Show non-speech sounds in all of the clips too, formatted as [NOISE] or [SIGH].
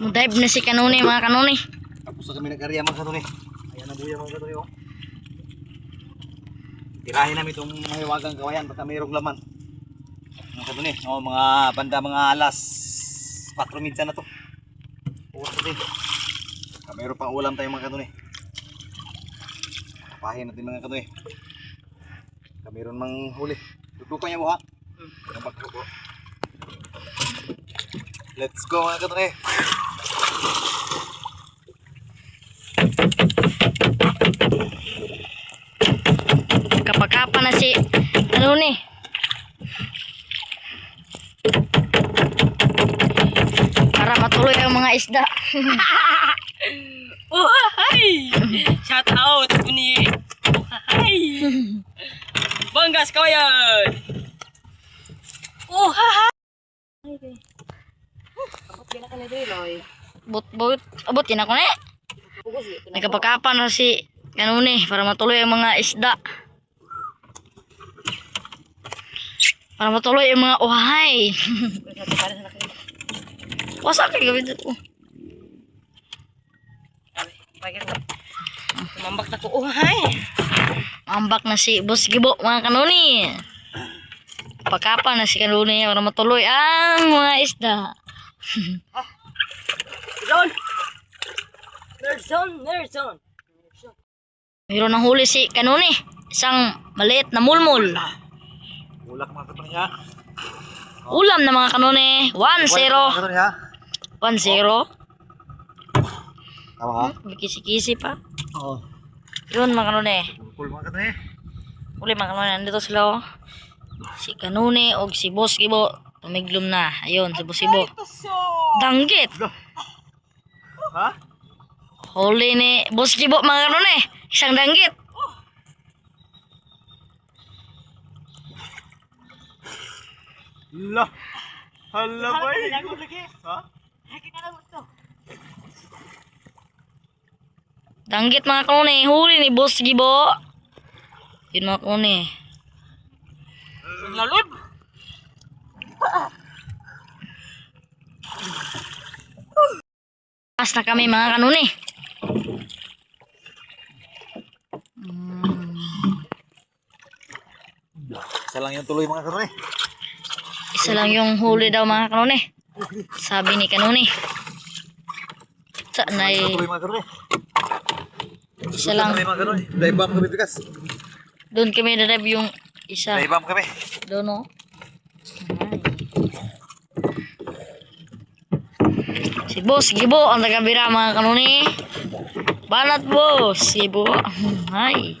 Dive na si kanuni mga kanuni. Tapos na kami nag-area mga kanuni. Ayan na buya mga kanuni oh. Tirahin namin itong mahiwagang kawayan baka mayroong laman. Mga kanuni, oh, mga banda mga alas 4 minsan na to. Oras natin. Baka mayroon pang ulam tayo mga kanuni. Kapahin natin mga kanuni. Baka mayroon mang huli. Tutukan niya mo ha. Ko. Let's go mga kanuni. Kapakapa na si kanuni. Para matuloy ang mga isda. [LAUGHS] Oh, hi! Shout out ni Oh, hi! Banggas kawayan! Oh, hi! Ako ni Deloy. But, but, abot yun ako na eh. Pugos yun. Nagkapakapa na si kanuni para matuloy ang mga isda. Para matuloy ang mga uhay. [LAUGHS] Wasa kay gawin dito. Tumambak na ko. Oh, hi! Ambak na si Boss Gibo mga kanuni. Pakapa na si kanuni para matuloy ang mga isda. [LAUGHS] Zone! Nerd zone! Nerd zone! Mayroon ng huli si kanuni. Isang maliit na mulmul. Ulak mga kanuni ha. Ulam na mga kanuni. 1-0. Mga kanuni ha. 1-0. Tama ha? May kisi-kisi pa. Oo. Yun mga kanuni. Cool mga kanuni. Uli mga kanuni. Nandito sila oh. Si kanuni o si Boss Gibo. Tumiglom na. Ayun, si Boss Gibo. Danggit. Ha? Huli ni Boss Gibo mga kanuni. Isang danggit. La. Hala ba Ha? Danggit mga kanuni. Huli ni Boss Gibo. Yun mga kanuni. Lalod! Pas na kami mga kanuni. Mm, Isa lang yung tuloy mga kanuni. isa lang yung huli daw mga kanuni. Sabi ni kanuni. Sa nay, Yung tuloy mga kanuni. isa lang. Bomb kami bigas. Doon kami dadab yung isa. Dive bomb kami. Doon o. Si Boss Gibo ang tagabira mga kanuni. Banat Boss Gibo. Hay. [LAUGHS]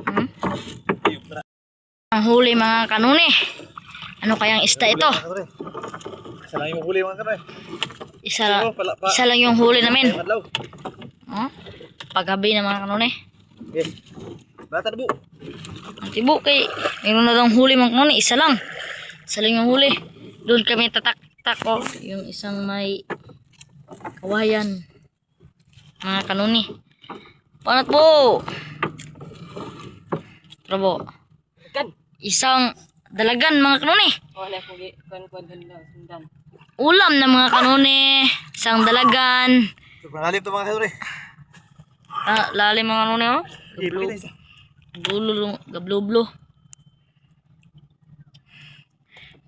Hmm? Ang huli mga kanuni. Ano kayang isda ito? Isa lang yung huli mga kanuni. Isa, pa- isa lang yung huli namin. Oh? Paggabi na mga kanuni. Okay. Bata na bu. Ang tibo kay mayroon na daw huli mga kanuni. Isa lang. Isa lang yung huli. Doon kami tatak-tak oh. Yung isang may kawayan. Mga kanuni. Panat po! Trabo. Kan! Isang dalagan mga kanuni. Oh. Ulam na mga kanuni. Isang dalagan. Sobrang lalim to mga kanuni. Ah, lalim mga kanuni oh. Okay, pakita isa. Gulo,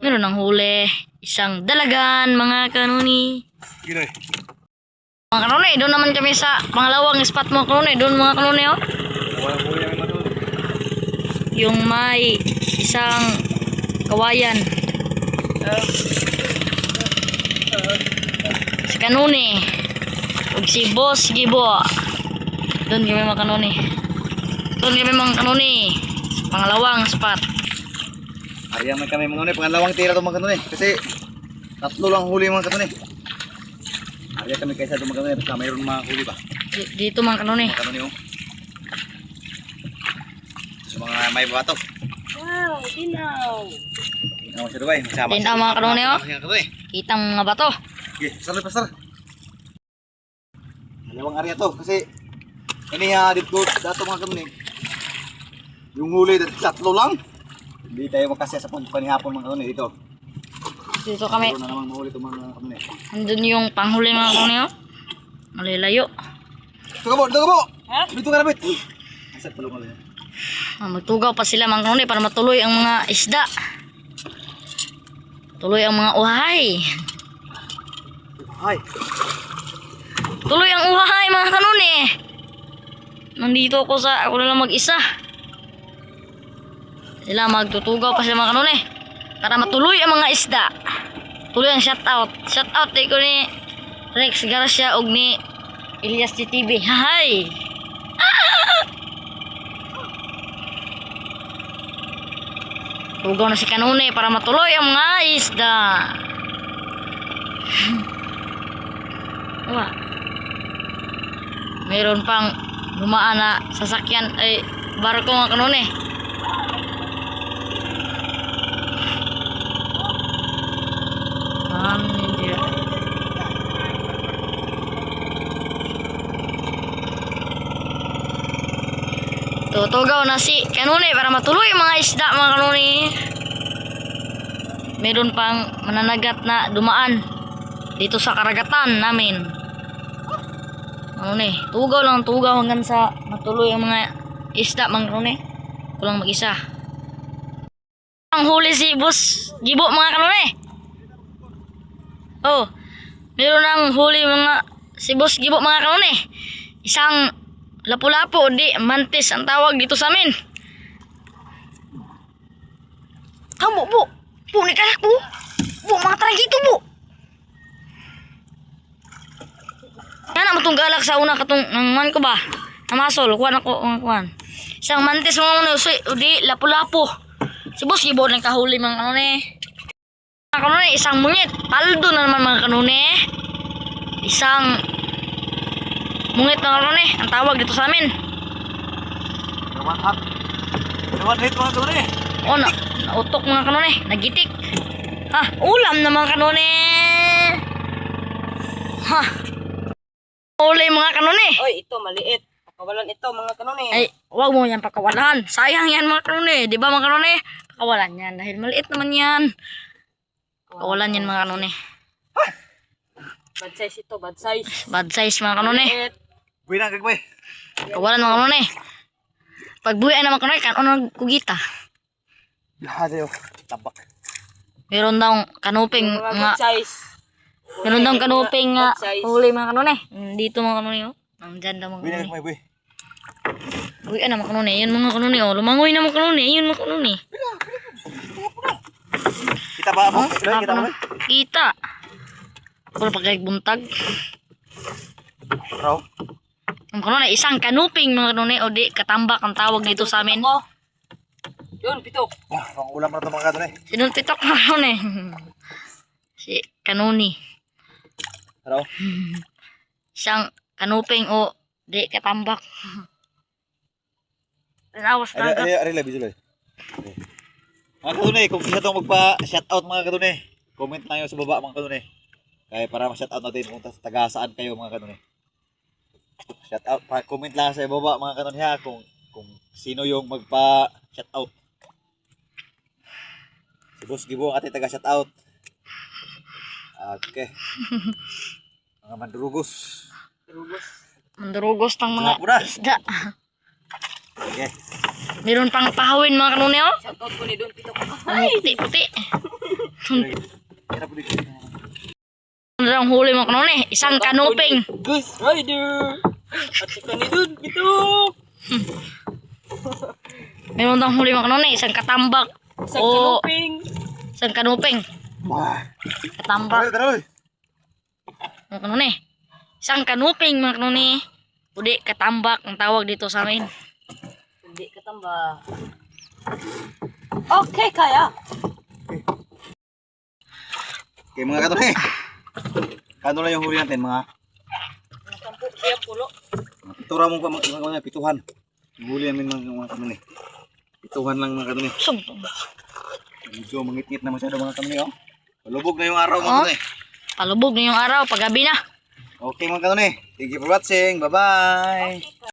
Meron ng huli. Isang dalagan, mga kanuni. Ginoy. Mga kanuni, doon naman kami sa pangalawang spot mga kanuni. Doon mga kanuni, oh. Huli yung may isang kawayan. Si kanuni. Ug si Boss Gibo. Doon kami mga kanuni. Doon kami mga kanuni. Pangalawang spot. Ariyan man kami mga kanuni. Pangalawang tira to mga kanuni. Kasi tatlo lang huli mga kanuni. Ariyan kami kaysa to mga kanuni. Basta mayroon mga huli ba? Di- Dito mga kanuni. Mga kanuni oh. Sa mga may bato. Wow, dinaw! Ano si Dubai? Masama Tinaw, mga kanuni, oh. Mga kanuni. Kitang mga bato. Okay, pasar na pasar. Dalawang area to kasi ini ha dito dato mga kanuni. Yung huli tatlo lang. Hindi tayo makasya sa pun panihapon mga kanuni dito. Dito kami. Meron na namang mahuli itong mga kanuni. Andun yung panghuli mga kanuni oh. Malilayo. Dito ka po, dito ka po! Ha? Dito ka na, bit! Asat pala lang. Ah, magtugaw pa sila mga kanuni para matuloy ang mga isda. Tuloy ang mga uhay. Ay! Tuloy ang uhay mga kanuni. Nandito ako sa, ako na lang mag-isa. Sila magtutugaw pa sila mga kanuni. Para matuloy ang mga isda. Tuloy ang shoutout. Shoutout eh ko ni Rex Garcia og ni Elias GTV. Hay! [LAUGHS] Tugaw na si kanuni para matuloy ang mga isda. [LAUGHS] Wala. Meron pang dumaan na sasakyan ay barko mga kanuni. Ah, hindi. Tutugaw na si kanuni para matuloy mga isda mga kanuni. Meron pang mananagat na dumaan dito sa karagatan namin. Ano ni, tugaw lang tugaw hanggang sa matuloy ang mga isda mga kanuni. Kulang mag-isa. Ang huli si Boss Gibo mga kanuni. Oh, meron ang huli mga si Boss Gibo mga kanuni. Isang lapu-lapu di mantis ang tawag dito sa amin. Kamu bu, bu ni kanak bu, bu mga tarangkito bu. Yan ang matong galak sa una katong nang man ko ba? Namasol, kuan ako, kuan. Isang mantis mga ano, so, di lapu-lapu. Si boss gibo ng kahuli mga kanone. Mga kanone, isang mungit. Paldo na naman mga kanone. Isang mungit mga kanone. Ang tawag dito sa amin. Naman hat! Naman hit mga kanuni! O, na, nautok mga kanone. Nagitik. Ha, ulam na mga kanone. Ha. Uli mga kanone. Oy, ito maliit. Pakawalan ito mga kanoni. Ay, wag mo yan pakawalan. Sayang yan mga kanone. Di ba mga kanone? Pakawalan yan. Dahil maliit naman yan. Pakawalan yan mga kanone. Bad size ito, bad size. Bad size mga kanone. Maliit. Buwi na, gagawin! Pakawalan mga kanone. Pag buhay na mga kanone, kanon ang kugita. Lahat yun. Tabak. Meron daw kanuping Mga. Meron daw kanuping nga. Huli mga kanone. Dito mga kanone. Oh. Nandyan daw mga Buwi na, kanone. gagawin, buwi. Buhay na mga kanone. Yun mga kanone. Oh. Lumangoy na mga kanone. Yun mga kanone. Kita ba mo? Oh, kita na. Kita. Ako na pagkabuntag. Raw. Ang kanone, isang kanuping mga kanone. O di, katambak ang tawag dito sa amin. Ako. Yun, pitok. Ah, pang ulam na ito mga kanuni. Sinuntitok mga kanone. si kanuni. Raw. Isang kanuping o di katambak. Tanawas Ari, na ari, ari, labi sila. Mga kanuni, kung isa itong magpa-shoutout mga kanuni, comment na sa baba mga kanuni. Kaya para ma-shoutout natin kung taga saan kayo mga kanuni. Shoutout, pa, comment lang sa baba mga kanuni ha kung kung sino yung magpa-shoutout. Si Boss Gibo ang ating taga-shoutout. Okay. [LAUGHS] Mga mandrugos. Rugos. Mandurugos ng mga isda. Okay. Meron pang pahawin mga kanone oh. Shoutout ko ni Don Pitok. Ang puti-puti. Kaya po dito. Ang huli mga kanone? Isang kanuping. Goose Rider. At saka [LAUGHS] ni Don Pitok. Meron daw ang huli mga kanone. Isang katambak. Isang Oo. kanuping. Isang kanuping. Wah. Katambak. Tara, tara. Mga kanone. Isang kanuping mga kanone. Pudi katambak ang tawag dito sa amin. Hindi katamba. Okay, kaya. Okay mga kanuni. Kano lang yung huli natin mga Nakampu siya pulo. Pitura mo pa mga, mga, mga pituhan. Huli namin mga, kanuni. Pituhan lang mga kanuni. Sumpong. Medyo mangit-ngit na masyado mga kanuni oh. Palubog na yung araw mga Oh. kanuni. Palubog na yung araw. Paggabi na. Okay mga kanuni. Thank you for watching. Bye-bye.